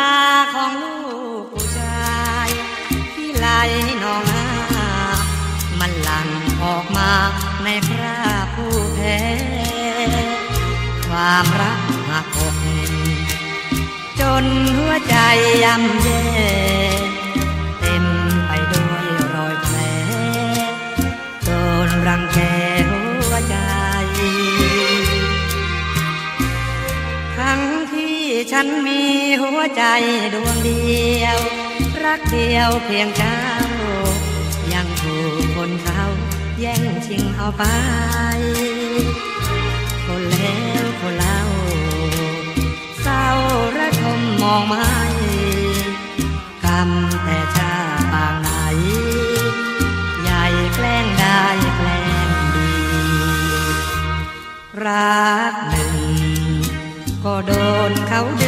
าของลูกผู้ชายที่ไหลนองหามันหลั่งออกมาในพระผู้แพ้ความรักมากอกจนหัวใจย่ำเย่เต็มไปด้วยรอยแผลโดนรังแกหัวใจ ทั้งที่ฉันมี วใจดวงเดียว รักเดียวเพียงเจ้า ยังถูกคนเขาแย่งชิงเอาไป คนแล้วคนเล่าเศร้าระทมมองไม่กรรมแต่ชาปางไหน ใหญ่แกล้งได้แกล้งดี รักหนึ่ง ก็โดนเขาดึ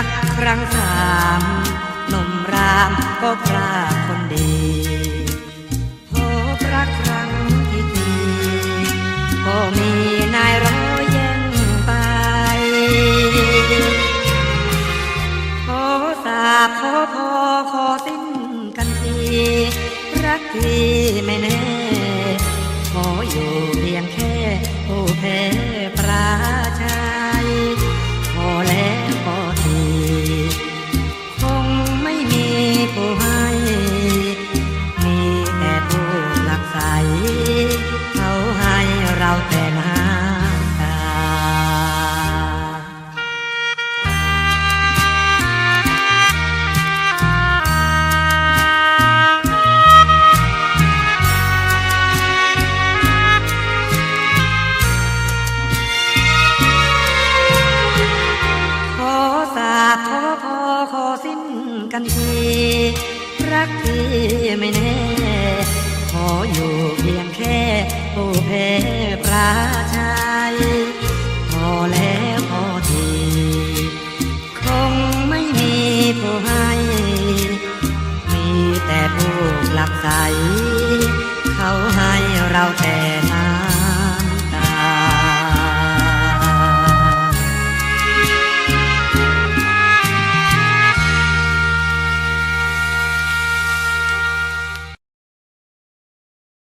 รักครั้งสามหนุ่มรามก็พลาคนดีพบรักครั้งที่สี่ก็มีนายร้อยแย่งไปขอสาบขอพอขอสิ้นกันทีรักที่ไม่แน่ แต่น้ำตา ขอสาขอพอขอสิ้นกันที รักที่ไม่แน่ ขออยู่เพียงแค่ผู้แพ้าใจพอแล้วพอทีคงไม่มีผู้ให้ มีแต่ผู้หลักใส เขาให้เราแต่